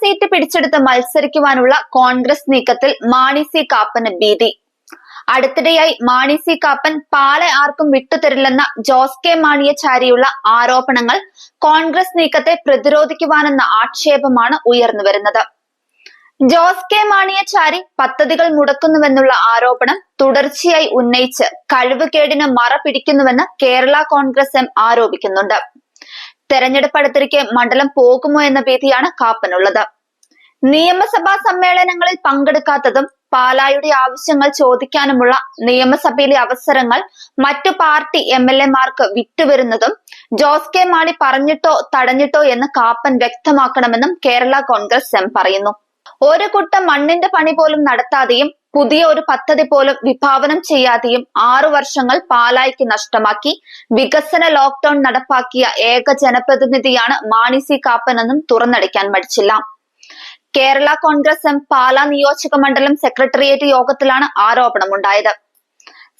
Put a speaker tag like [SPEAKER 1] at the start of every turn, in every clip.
[SPEAKER 1] Seat പിടിച്ചെടുത്ത് മത്സരിക്കുവാനുള്ള കോൺഗ്രസ് നീക്കത്തിൽ Mani C കാപ്പന് ഭീതി. അടുത്തിടെയായി മാണി സി കാപ്പൻ പാല ആർക്കും വിട്ടുതരില്ലെന്ന ജോസ് കെ മാണിയെ ചാരിയുള്ള ആരോപണങ്ങൾ കോൺഗ്രസ് നീക്കത്തെ പ്രതിരോധിക്കുവാനെന്ന ആക്ഷേപമാണ് ഉയർന്നു വരുന്നത്. ജോസ് കെ മാണിയെ ചാരി പദ്ധതികൾ മുടക്കുന്നുവെന്നുള്ള ആരോപണം തുടർച്ചയായി ഉന്നയിച്ച് കഴിവുകേടിന് മറ പിടിക്കുന്നുവെന്ന് കേരള കോൺഗ്രസ് എം ആരോപിക്കുന്നുണ്ട്. തെരഞ്ഞെടുപ്പ് അടുത്തിരിക്കെ മണ്ഡലം പോകുമോ എന്ന ഭീതിയാണ് കാപ്പനുള്ളത്. നിയമസഭാ സമ്മേളനങ്ങളിൽ പങ്കെടുക്കാത്തതും പാലായുടെ ആവശ്യങ്ങൾ ചോദിക്കാനുമുള്ള നിയമസഭയിലെ അവസരങ്ങൾ മറ്റു പാർട്ടി എം എൽ എമാർക്ക് വിട്ടുവരുന്നതും ജോസ് കെ മാണി പറഞ്ഞിട്ടോ തടഞ്ഞിട്ടോ എന്ന് കാപ്പൻ വ്യക്തമാക്കണമെന്നും കേരള കോൺഗ്രസ് എം പറയുന്നു. ഒരു കുട്ടം മണ്ണിന്റെ പണി പോലും നടത്താതെയും പുതിയ ഒരു പദ്ധതി പോലും വിഭാവനം ചെയ്യാതെയും ആറു വർഷങ്ങൾ പാലായിക്ക് നഷ്ടമാക്കി. വികസന ലോക്ക്ഡൌൺ നടപ്പാക്കിയ ഏക ജനപ്രതിനിധിയാണ് മാണി സി കാപ്പനെന്നും തുറന്നടിക്കാൻ മടിച്ചില്ല. കേരള കോൺഗ്രസ് എം പാലാ നിയോജക മണ്ഡലം സെക്രട്ടേറിയറ്റ് യോഗത്തിലാണ് ആരോപണമുണ്ടായത്.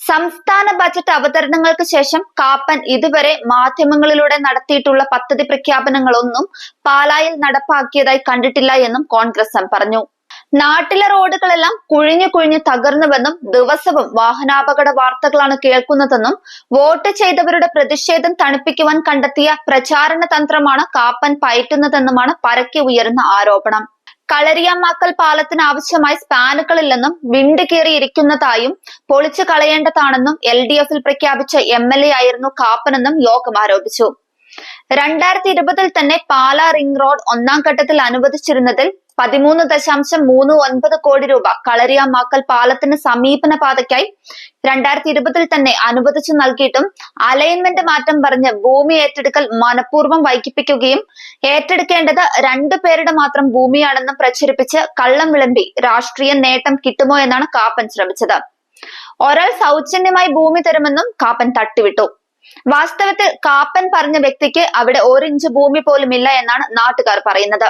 [SPEAKER 1] സംസ്ഥാന ബജറ്റ് അവതരണങ്ങൾക്ക് ശേഷം കാപ്പൻ ഇതുവരെ മാധ്യമങ്ങളിലൂടെ നടത്തിയിട്ടുള്ള പദ്ധതി പ്രഖ്യാപനങ്ങളൊന്നും പാലായിൽ നടപ്പാക്കിയതായി കണ്ടിട്ടില്ല എന്നും കോൺഗ്രസ് എം പറഞ്ഞു. നാട്ടിലെ റോഡുകളെല്ലാം കുഴിഞ്ഞു കുഴിഞ്ഞു തകർന്നുവെന്നും ദിവസവും വാഹനാപകട വാർത്തകളാണ് കേൾക്കുന്നതെന്നും വോട്ട് ചെയ്തവരുടെ പ്രതിഷേധം തണുപ്പിക്കുവാൻ കണ്ടെത്തിയ പ്രചാരണ തന്ത്രമാണ് കാപ്പൻ പയറ്റുന്നതെന്നുമാണ് പരക്കെ ഉയരുന്ന ആരോപണം. കളരിയാമാക്കൽ പാലത്തിന് ആവശ്യമായ സ്പാനുകളില്ലെന്നും വിണ്ട് കീറിയിരിക്കുന്നതായും പൊളിച്ചു കളയേണ്ടതാണെന്നും എൽ ഡി എഫിൽ പ്രഖ്യാപിച്ച എം എൽ എ ആയിരുന്നു കാപ്പനെന്നും യോഗം ആരോപിച്ചു. രണ്ടായിരത്തി ഇരുപതിൽ തന്നെ പാലാ റിംഗ് റോഡ് ഒന്നാം ഘട്ടത്തിൽ അനുവദിച്ചിരുന്നതിൽ പതിമൂന്ന് ദശാംശം മൂന്ന് ഒൻപത് കോടി രൂപ കളരിയാമാക്കൽ പാലത്തിന് സമീപന പാതയ്ക്കായി രണ്ടായിരത്തി ഇരുപതിൽ തന്നെ അനുവദിച്ചു നൽകിയിട്ടും അലൈൻമെന്റ് മാറ്റം പറഞ്ഞ് ഭൂമി ഏറ്റെടുക്കൽ മനഃപൂർവം വൈകിപ്പിക്കുകയും ഏറ്റെടുക്കേണ്ടത് രണ്ടു പേരുടെ മാത്രം ഭൂമിയാണെന്നും പ്രചരിപ്പിച്ച് കള്ളം വിളമ്പി രാഷ്ട്രീയ നേട്ടം കിട്ടുമോ എന്നാണ് കാപ്പൻ ശ്രമിച്ചത്. ഒരാൾ സൗജന്യമായി ഭൂമി തരുമെന്നും കാപ്പൻ തട്ടിവിട്ടു. വാസ്തവത്തിൽ കാപ്പൻ പറഞ്ഞ വ്യക്തിക്ക് അവിടെ ഒരിഞ്ച് ഭൂമി പോലും ഇല്ല എന്നാണ് നാട്ടുകാർ പറയുന്നത്.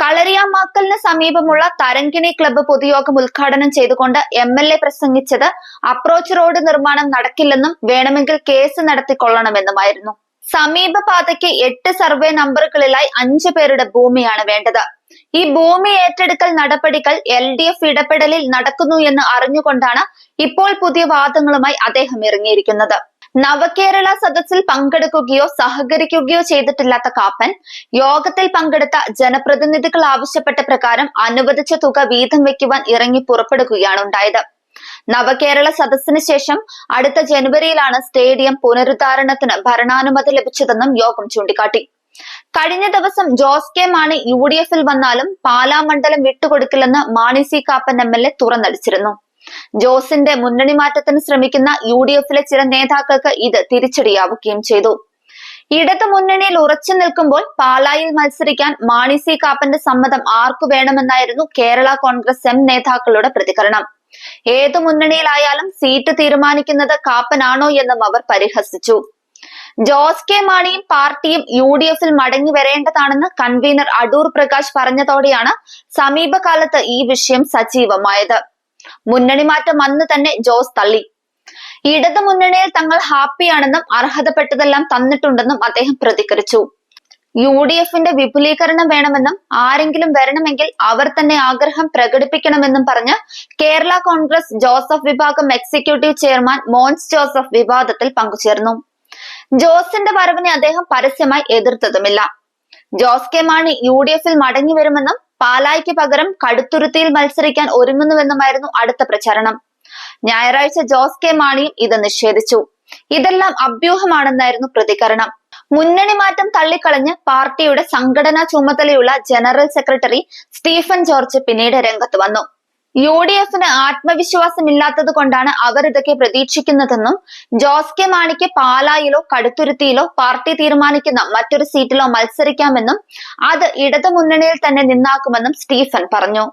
[SPEAKER 1] കളരിയാമാക്കലിന് സമീപമുള്ള തരങ്കിണി ക്ലബ്ബ് പൊതുയോഗം ഉദ്ഘാടനം ചെയ്തുകൊണ്ട് എം എൽ എ പ്രസംഗിച്ചത് അപ്രോച്ച് റോഡ് നിർമ്മാണം നടക്കില്ലെന്നും വേണമെങ്കിൽ കേസ് നടത്തിക്കൊള്ളണമെന്നുമായിരുന്നു. സമീപ പാതയ്ക്ക് എട്ട് സർവേ നമ്പറുകളിലായി അഞ്ചു പേരുടെ ഭൂമിയാണ് വേണ്ടത്. ഈ ഭൂമി ഏറ്റെടുക്കൽ നടപടികൾ എൽ ഡി എഫ് ഇടപെടലിൽ നടക്കുന്നു എന്ന് അറിഞ്ഞുകൊണ്ടാണ് ഇപ്പോൾ പുതിയ വാദങ്ങളുമായി അദ്ദേഹം ഇറങ്ങിയിരിക്കുന്നത്. നവകേരള സദസ്സിൽ പങ്കെടുക്കുകയോ സഹകരിക്കുകയോ ചെയ്തിട്ടില്ലാത്ത കാപ്പൻ യോഗത്തിൽ പങ്കെടുത്ത ജനപ്രതിനിധികൾ ആവശ്യപ്പെട്ട പ്രകാരം അനുവദിച്ച തുക വീതം വെക്കുവാൻ ഇറങ്ങി പുറപ്പെടുകയാണ് ഉണ്ടായത്. നവകേരള സദസ്സിന് ശേഷം അടുത്ത ജനുവരിയിലാണ് സ്റ്റേഡിയം പുനരുദ്ധാരണത്തിന് ഭരണാനുമതി ലഭിച്ചതെന്നും യോഗം ചൂണ്ടിക്കാട്ടി. കഴിഞ്ഞ ദിവസം Jose K Mani U D എഫിൽ വന്നാലും പാലാ മണ്ഡലം വിട്ടുകൊടുക്കില്ലെന്ന് Mani C Kappan M L A തുറന്നടിച്ചിരുന്നു. ജോസിന്റെ മുന്നണി മാറ്റത്തിന് ശ്രമിക്കുന്ന യു ഡി എഫിലെ ചില നേതാക്കൾക്ക് ഇത് തിരിച്ചടിയാവുകയും ചെയ്തു. ഇടതു മുന്നണിയിൽ ഉറച്ചു നിൽക്കുമ്പോൾ പാലായിൽ മത്സരിക്കാൻ മാണി സി കാപ്പന്റെ സമ്മതം ആർക്കു വേണമെന്നായിരുന്നു കേരള കോൺഗ്രസ് എം നേതാക്കളുടെ പ്രതികരണം. ഏതു മുന്നണിയിലായാലും സീറ്റ് തീരുമാനിക്കുന്നത് കാപ്പനാണോ എന്നും അവർ പരിഹസിച്ചു. ജോസ് കെ മാണിയും പാർട്ടിയും യു ഡി എഫിൽ മടങ്ങി വരേണ്ടതാണെന്ന് കൺവീനർ അടൂർ പ്രകാശ് പറഞ്ഞതോടെയാണ് സമീപകാലത്ത് ഈ വിഷയം സജീവമായത്. മുന്നണി മാറ്റം അന്ന് തന്നെ ജോസ് തള്ളി. ഇടതു മുന്നണിയിൽ തങ്ങൾ ഹാപ്പിയാണെന്നും അർഹതപ്പെട്ടതെല്ലാം തന്നിട്ടുണ്ടെന്നും അദ്ദേഹം പ്രതികരിച്ചു. യു ഡി എഫിന്റെ വിപുലീകരണം വേണമെന്നും ആരെങ്കിലും വരണമെങ്കിൽ അവർ തന്നെ ആഗ്രഹം പ്രകടിപ്പിക്കണമെന്നും പറഞ്ഞ് കേരള കോൺഗ്രസ് ജോസഫ് വിഭാഗം എക്സിക്യൂട്ടീവ് ചെയർമാൻ മോൻസ് ജോസഫ് വിവാദത്തിൽ പങ്കുചേർന്നു. ജോസിന്റെ വരവിനെ അദ്ദേഹം പരസ്യമായി എതിർത്തതുമില്ല. Jose K Mani U D എഫിൽ മടങ്ങി വരുമെന്നും പാലായ്ക്ക് പകരം കടുത്തുരുത്തിയിൽ മത്സരിക്കാൻ ഒരുങ്ങുന്നുവെന്നുമായിരുന്നു അടുത്ത പ്രചരണം. ഞായറാഴ്ച ജോസ് കെ മാണിയും ഇത് നിഷേധിച്ചു. ഇതെല്ലാം അഭ്യൂഹമാണെന്നായിരുന്നു പ്രതികരണം. മുന്നണി മാറ്റം തള്ളിക്കളഞ്ഞ് പാർട്ടിയുടെ സംഘടനാ ചുമതലയുള്ള ജനറൽ സെക്രട്ടറി സ്റ്റീഫൻ ജോർജ് പിന്നീട് രംഗത്ത് വന്നു. യു ഡി എഫിന് ആത്മവിശ്വാസമില്ലാത്തത് കൊണ്ടാണ് അവർ ഇതൊക്കെ പ്രതീക്ഷിക്കുന്നതെന്നും ജോസ് കെ മാണിക്ക് പാലായിലോ കടുത്തുരുത്തിയിലോ പാർട്ടി തീരുമാനിക്കുന്ന മറ്റൊരു സീറ്റിലോ മത്സരിക്കാമെന്നും അത് ഇടതു മുന്നണിയിൽ തന്നെ നിന്നാക്കുമെന്നും സ്റ്റീഫൻ പറഞ്ഞു.